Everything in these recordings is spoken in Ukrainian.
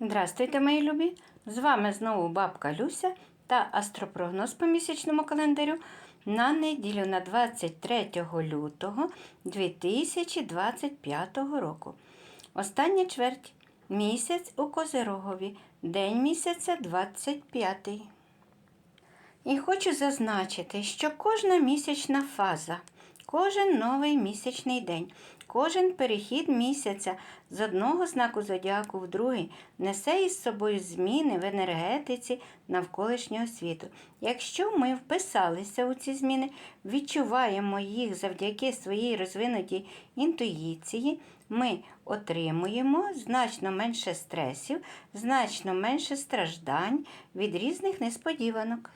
Здравствуйте, мої любі! З вами знову бабка Люся та астропрогноз по місячному календарю на неділю на 23 лютого 2025 року. Остання чверть. Місяць у Козирогові. День місяця 25. І хочу зазначити, що кожна місячна фаза, кожен новий місячний день, кожен перехід місяця з одного знаку зодіаку в другий несе із собою зміни в енергетиці навколишнього світу. Якщо ми вписалися у ці зміни, відчуваємо їх завдяки своїй розвинутій інтуїції, ми отримуємо значно менше стресів, значно менше страждань від різних несподіванок.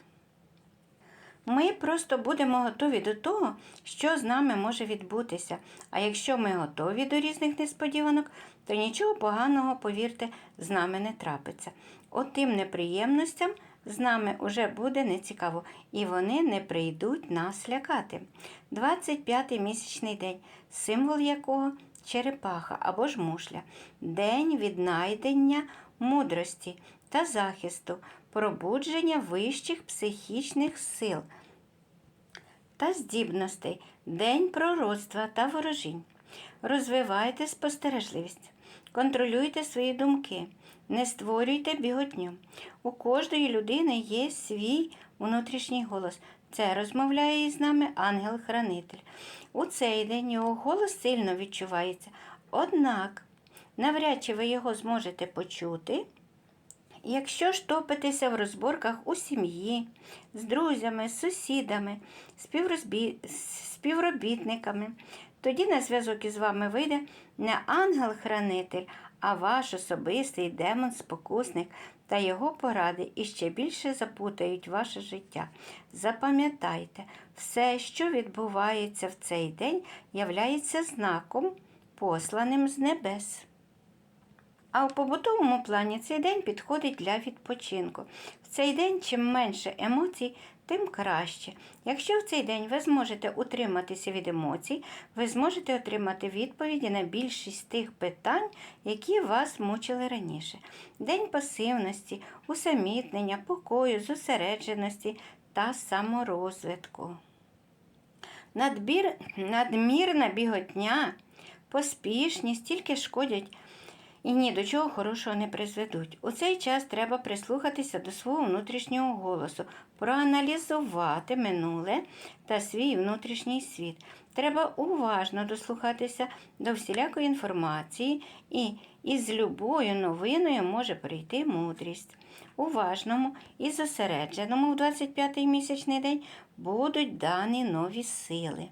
Ми просто будемо готові до того, що з нами може відбутися. А якщо ми готові до різних несподіванок, то нічого поганого, повірте, з нами не трапиться. От тим неприємностям з нами уже буде нецікаво, і вони не прийдуть нас лякати. 25-й місячний день, символ якого черепаха або ж мушля, день віднайдення мудрості та захисту, пробудження вищих психічних сил та здібностей, день пророцтва та ворожінь. Розвивайте спостережливість, контролюйте свої думки, не створюйте біготню. У кожної людини є свій внутрішній голос. Це розмовляє із нами ангел-хранитель. У цей день його голос сильно відчувається. Однак, навряд чи ви його зможете почути. Якщо ж топитеся в розборках у сім'ї, з друзями, з сусідами, співрозбі... співробітниками, тоді на зв'язок із вами вийде не ангел-хранитель, а ваш особистий демон-спокусник та його поради іще більше запутають ваше життя. Запам'ятайте, все, що відбувається в цей день, являється знаком, посланим з небес. А у побутовому плані цей день підходить для відпочинку. В цей день чим менше емоцій, тим краще. Якщо в цей день ви зможете утриматися від емоцій, ви зможете отримати відповіді на більшість тих питань, які вас мучили раніше. День пасивності, усамітнення, покою, зосередженості та саморозвитку. Надбір, надмірна біготня, поспішність тільки шкодять і ні до чого хорошого не призведуть. У цей час треба прислухатися до свого внутрішнього голосу, проаналізувати минуле та свій внутрішній світ. Треба уважно дослухатися до всілякої інформації, і із любою новиною може прийти мудрість. Уважному і зосередженому в 25-й місячний день будуть дані нові сили.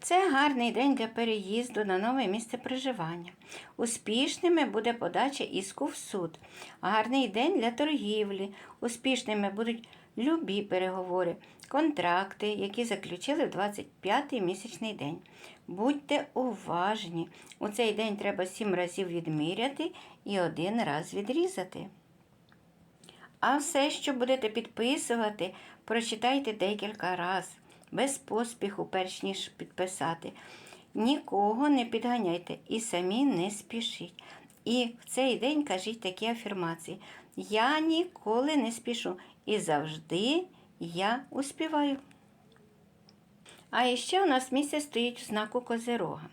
Це гарний день для переїзду на нове місце проживання. Успішними буде подача іску в суд. Гарний день для торгівлі. Успішними будуть любі переговори, контракти, які заключили в 25-й місячний день. Будьте уважні. У цей день треба сім разів відміряти і один раз відрізати. А все, що будете підписувати, прочитайте декілька разів без поспіху, перш ніж підписати. Нікого не підганяйте і самі не спішіть. І в цей день кажіть такі афірмації. Я ніколи не спішу і завжди я успіваю. А ще у нас місяць стоїть в знаку Козирога.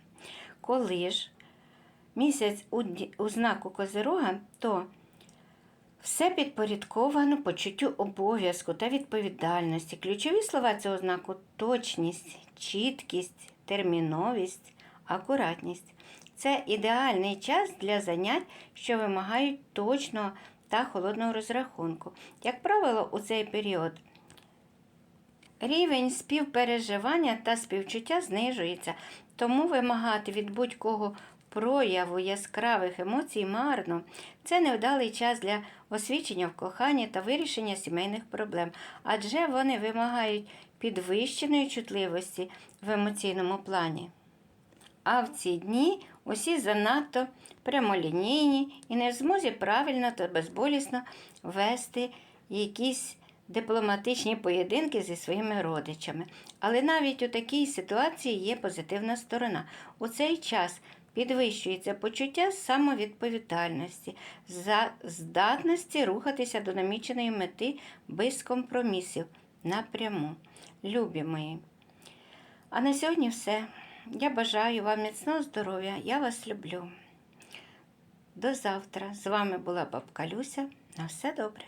Коли ж місяць у, у знаку Козирога, то все підпорядковано почуттю обов'язку та відповідальності. Ключові слова цього знаку точність, чіткість, терміновість, акуратність. Це ідеальний час для занять, що вимагають точного та холодного розрахунку. Як правило, у цей період рівень співпереживання та співчуття знижується, тому вимагати від будь-кого прояву яскравих емоцій марно. Це невдалий час для освічення в коханні та вирішення сімейних проблем, адже вони вимагають підвищеної чутливості в емоційному плані. А в ці дні усі занадто прямолінійні і не в змозі правильно та безболісно вести якісь дипломатичні поєдинки зі своїми родичами. Але навіть у такій ситуації є позитивна сторона. У цей час підвищується почуття самовідповідальності, за здатності рухатися до наміченої мети без компромісів напряму. Любі мої. А на сьогодні все. Я бажаю вам міцного здоров'я. Я вас люблю. До завтра. З вами була бабка Люся. На все добре.